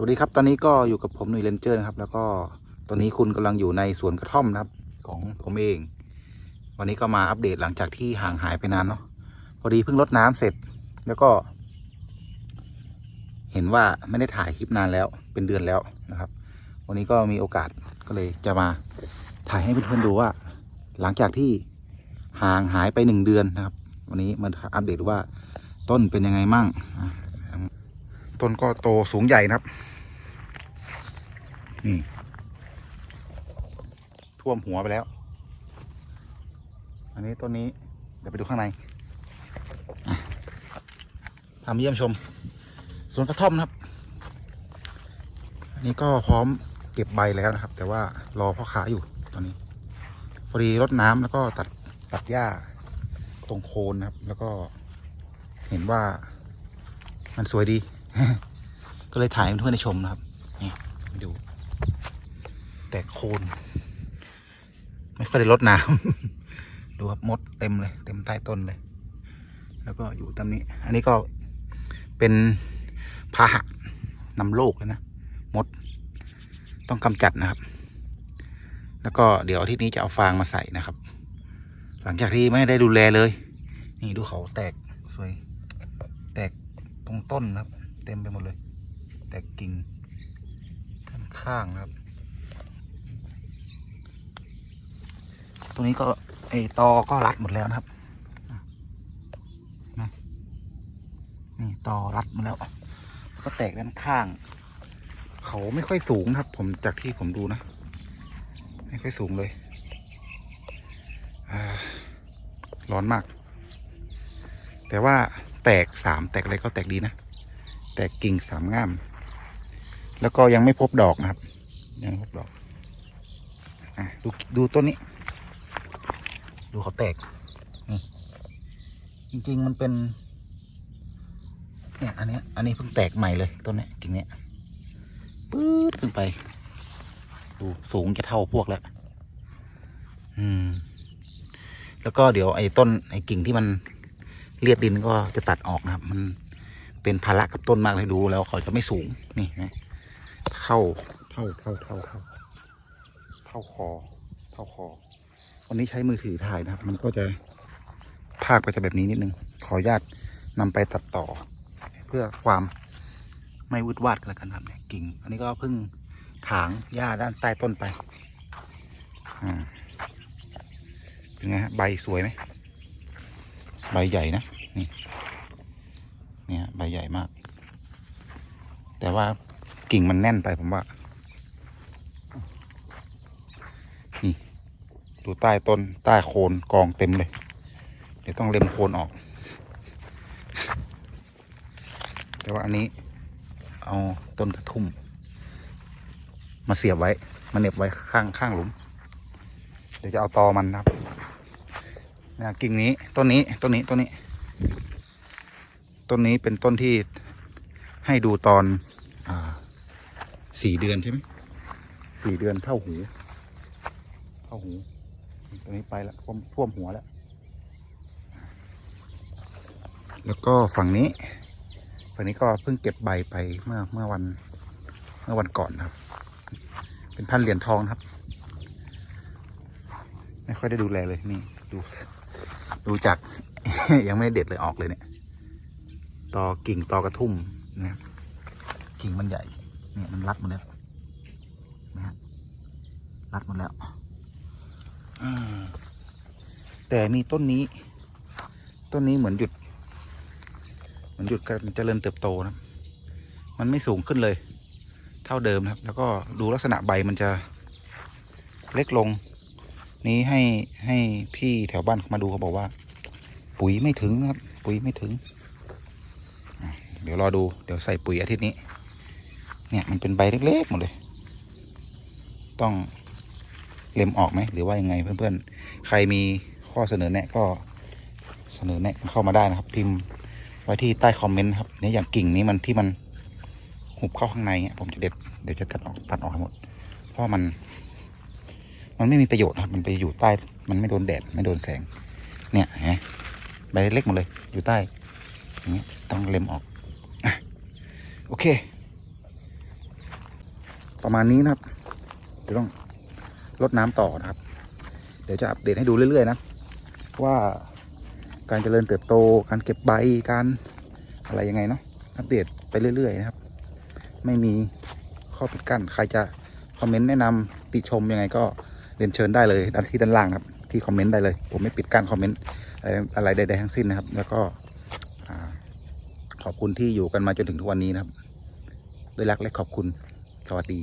สวัสดีครับตอนนี้ก็อยู่กับผมหนุ่ยเลนเจอร์นะครับ แล้วก็ตอนนี้คุณกำลังอยู่ในสวนกระท่อมนะครับ ของผมเอง วันนี้ก็มาอัปเดตหลังจากที่ห่างหายไปนานเนาะพอดีเพิ่งรดน้ำเสร็จ แล้วก็ เห็นว่าไม่ได้ถ่ายคลิปนานแล้ว เป็นเดือนแล้วนะครับ วันนี้ก็มีโอกาสก็เลยจะมาถ่ายให้เพื่อนๆดูว่า หลังจากที่ห่างหายไปหนึ่งเดือนนะครับ วันนี้มาอัปเดตว่าต้นเป็นยังไงมั่งอะ ต้นก็โตสูงใหญ่นะครับ นี่ ท่วมหัวไปแล้ว อันนี้ต้นนี้ เดี๋ยวไปดูข้างในอะพามาเยี่ยมชมสวนกระท่อมนะครับอันนี้ก็พร้อมเก็บใบแล้วนะครับ แต่ว่ารอพ่อค้าอยู่ตอนนี้ พอดีรดน้ำแล้วก็ตัดตัดหญ้าตรงโคนนะครับ แล้วก็เห็นว่ามันสวยดี ก็เลยถ่ายให้เพื่อนๆได้ชมนะครับ นี่ดู แต่โคน ไม่ค่อยได้รดน้ำ ดูครับมดเต็มเลย เต็มใต้ต้นเลย แล้วก็อยู่ตามนี้ อันนี้ก็เป็นพาหะนำโรคเลยนะ มด ต้องกำจัดนะครับ แล้วก็เดี๋ยวอาทิตย์นี้จะเอาฟางมาใส่นะครับ หลังจากที่ไม่ได้ดูแลเลย นี่ดูเขาแตกสวย แตกตรงต้นนะครับ เต็มไปหมดเลย แตกกิ่งด้านข้างนะครับ ตรงนี้ก็ไอตอก็รัดหมดแล้วนะครับนะนี่ตอรัดหมดแล้ว ก็แตกด้านข้าง เขาไม่ค่อยสูงนะครับ ผมจากที่ผมดูนะ ไม่ค่อยสูงเลยร้อนมาก แต่ว่าแตกสามแตกอะไรก็แตกดีนะ แตกกิ่งสามง่าม แล้วก็ยังไม่พบดอกนะครับ ยังไม่พบดอกอะดูดูต้นนี้ ดูเขาแตกนี่จริง ๆ มันเป็นเนี่ยอันนี้อันนี้เพิ่งแตกใหม่เลยต้นนี้กิ่งเนี้ยปื๊ดขึ้นไป ดูสูงจะเท่าพวกแล้วอืม แล้วก็เดี๋ยวไอ้ต้นไอ้กิ่งที่มันเลียดดินก็จะตัดออกนะครับ มัน เป็นภาระกับต้นมากเลยดูแล้วเขาจะไม่สูงนี่นะเท่าเท่าเท่าเท่าเท่าเท่าคอเท่าคอวันนี้ใช้มือถือถ่ายนะครับ มันก็จะภาคไปจะแบบนี้นิดนึง ขออนุญาตนำไปตัดต่อ เพื่อความไม่วืดวาดกันแล้วกันครับเนี่ยกิ่ง อันนี้ก็เพิ่งถางหญ้าด้านใต้ต้นไปอ่าเป็นไงฮะใบสวยไหมใบใหญ่นะนี่ เนี่ยใบใหญ่มาก แต่ว่ากิ่งมันแน่นไปผมว่า นี่ ดูใต้ต้นใต้โคนกองเต็มเลย เดี๋ยวต้องเล็มโคนออก แต่ว่าอันนี้ เอาต้นกระทุ่ม มาเสียบไว้ มาเน็บไว้ข้างข้างหลุม เดี๋ยวจะเอาตอมันนะครับนะกิ่งนี้ต้นนี้ต้นนี้ต้นนี้ ต้นนี้เป็นต้นที่ให้ดูตอนอสี่เดือนใช่ไหมสี่เดือนเท่าหู เท่าหูตัวนี้ไปแล้วท่วมท่วมหัวแล้ว แล้วก็ฝั่งนี้ ฝั่งนี้ก็เพิ่งเก็บใบไปเมื่อเมื่อวัน เมื่อวันก่อนครับ เป็นพันธุ์เหรียญทองครับ ไม่ค่อยได้ดูแลเลยนี่ ดู ดูจาก ยังไม่เด็ดเลยออกเลยเนี่ย ตอกิ่งตอกระทุ่มนะครับกิ่งมันใหญ่เนี่ยมันรัดหมดแล้วนะฮะรัดหมดแล้วอแต่มีต้นนี้ ต้นนี้เหมือนหยุด เหมือนหยุดการเจริญเติบโตนะครับมันไม่สูงขึ้นเลย เท่าเดิมครับ แล้วก็ดูลักษณะใบมันจะเล็กลง นี้ให้ให้พี่แถวบ้านเขามาดูเขาบอกว่า ปุ๋ยไม่ถึงครับ ปุ๋ยไม่ถึง เดี๋ยวรอดูเดี๋ยวใส่ปุ๋ยอาทิตย์นี้ เนี่ยมันเป็นใบเล็กๆหมดเลย ต้องเล็มออกไหมหรือว่ายังไงเพื่อนๆ ใครมีข้อเสนอแนะก็เสนอแนะเข้ามาได้นะครับ พิมพ์ไว้ที่ใต้คอมเมนต์ครับเนี่ยอย่างกิ่งนี้มันที่มันหุบเข้าข้างในเนี่ยผมจะเด็ดเดี๋ยวจะตัดออกตัดออกให้หมด เพราะมัน มันไม่มีประโยชน์ครับ มันไปอยู่ใต้ มันไม่โดนแดดไม่โดนแสง เนี่ยเห็นไหมใบเล็กหมดเลย อยู่ใต้อย่างนี้ยต้องเล็มออก โอเค ประมาณนี้นะครับเดี๋ยวต้องลดน้ำต่อนะครับ เดี๋ยวจะอัปเดตให้ดูเรื่อยๆนะ ว่าการเจริญเติบโต การเก็บใบการอะไรยังไงเนาะอัปเดตไปเรื่อยๆนะครับ ไม่มีข้อปิดกั้นใครจะคอมเมนต์แนะนำติชมยังไงก็เรียนเชิญได้เลยด้านที่ด้านล่างครับที่คอมเมนต์ได้เลย ผมไม่ปิดกั้นคอมเมนต์อะไรใดๆทั้งสิ้นนะครับ แล้วก็ ขอบคุณที่อยู่กันมาจนถึงทุกวันนี้นะครับ ด้วยรักและขอบคุณ สวัสดี